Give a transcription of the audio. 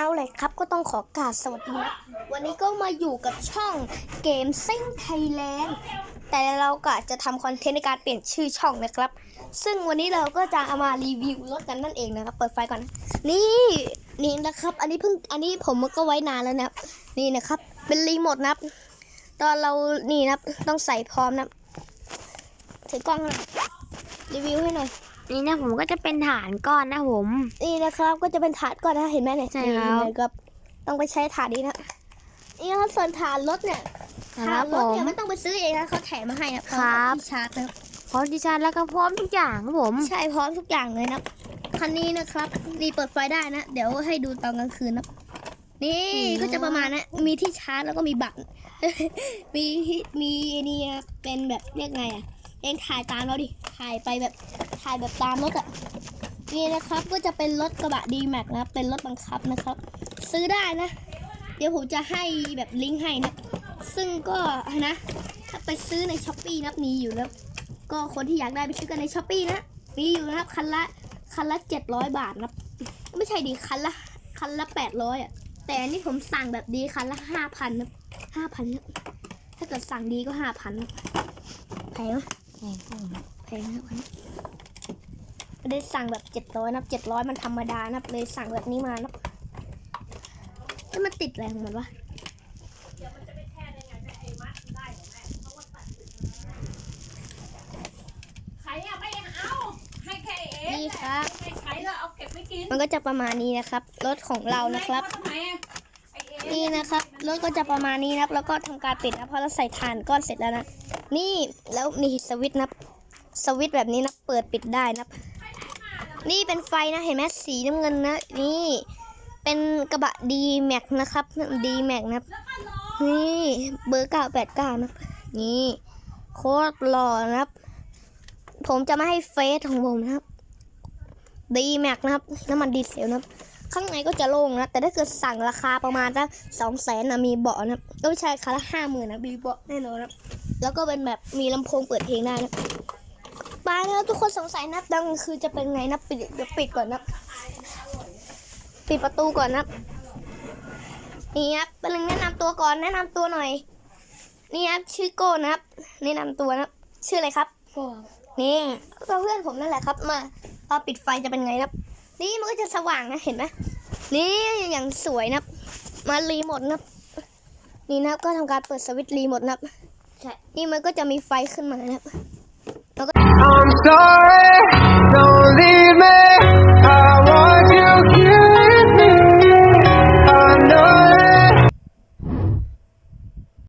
เอาเลยครับก็ต้องขอกราบสวัสดีนะวันนี้ก็มาอยู่กับช่องเกมซิ่งไทยแลนด์แต่เราก็จะทำคอนเทนต์ในการเปลี่ยนชื่อช่องนะครับ ซึ่งวันนี้เราก็จะเอามารีวิวรถกันนั่นเองนะครับ เปิดไฟก่อน นี่นี่นะครับ อันนี้เพิ่งอันนี้ผมก็ไว้นานแล้วนะนี่นะครับ เป็นรีโมทนะตอนเรานี่นะต้องใส่พร้อมนะถือกล้องน่อยรีวิวให้หน่อย นี่นะผมก็จะเป็นฐานก้อนนะผม นี่นะครับก็จะเป็นถาดก่อนนะเห็นไหมเนี่ยใช่ครับ นี่นะครับต้องไปใช้ถาดนี้นะนี่นะครับส่วนถาดรถเนี่ยคถารัดบรผถม เนี่ยไม่ต้องไปซื้อเองนะเขาแถมมาให้นะพร้อมครับ ที่ชาร์จนะครับพร้อมดิฉันแล้วก็พร้อมทุกอย่างครับผม ใช่พร้อมทุกอย่างเลยนะคันนี้นะครับนี่เปิดไฟได้นะ เดี๋ยวให้ดูตอนกลางคืนนะนี่ก็จะประมาณนะมีที่ชาร์จแล้วก็มีบัตร มีมีนี่นะเป็นแบบเรียกไงอะ เองถ่ายตามเราดิ ถ่ายไปแบบถ่ายแบบตามรถอะนี่นะครับก็จะเป็นรถกระบะดีแม็กนะเป็นรถบังคับนะครับ ซื้อได้นะ เดี๋ยวผมจะให้แบบลิงก์ให้นะ ซึ่งก็นะ ถ้าไปซื้อในช้อปปี้นะมีอยู่แล้วก็คนที่อยากได้ไปซื้อกันในช้อปปี้นะมีอยู่นะครับคันละคันละเจ็ดร้อยบาทนะไม่ใช่ดีคันละคันละแปดร้อยอะแต่อันนี้ผมสั่งแบบดีคันละห้าพันนะห้าพันนะถ้าเกิดสั่งดีก็ห้าพันแพงไหม แพงนะครับคันนี้ไม่ได้สั่งแบบเจ็ดร้อยนะเจ็ดร้อยมันธรรมดานะเลยสั่งแบบนี้มานะแล้วมันติดอะไรของมันวะใครอะไม่เอาให้แค่เองนี่ครับไม่ใช้แล้วเอาเก็บไม่กินมันก็จะประมาณนี้นะครับรถของเรานะครับ นี่นะครับรถก็จะประมาณนี้นะครับ แล้วก็ทำการปิดนะเพราะเราใส่ถ่านก้อนเสร็จแล้วนะนี่แล้วนี่สวิตช์นะสวิตช์แบบนี้นะเปิดปิดได้นะนี่เป็นไฟนะเห็นไหมสีน้ำเงินนะ นี่เป็นกระบะดีแม็กนะครับดีแม็กนะนี่เบอร์เก้าแปดเก้านะนี่โคตรหล่อนะครับ ผมจะไม่ให้เฟซของผมนะครับดีแม็กนะครับน้ำมันดีเซลนะครับ ข้างในก็จะโล่งนะ แต่ถ้าเกิดสั่งราคาประมาณสักสองแสนนะมีเบาะนะครับก็ไม่ใช่คันละห้าหมื่นนะมีเบาะแน่นอนนะครับแล้วก็เป็นแบบมีลำโพงเปิดเพลงได้นะไปนะครับทุกคนสงสัยนะดังคือจะเป็นไงนะปิดเดี๋ยวปิดก่อนนะปิดประตูก่อนนะนี่ครับเป็นแนะนำตัวก่อนแนะนำตัวหน่อย นี่ครับชื่อโก้นะครับ แนะนำตัวนะครับชื่ออะไรครับนี่ก็เพื่อนผมนั่นแหละครับ มาพอปิดไฟจะเป็นไงนะครับ นี่มันก็จะสว่างนะเห็นไหม นี่อย่างสวยนะมารีโมทนะนี่นะก็ทำการเปิดสวิตช์รีโมทนะนี่มันก็จะมีไฟขึ้นมานะแล้วก็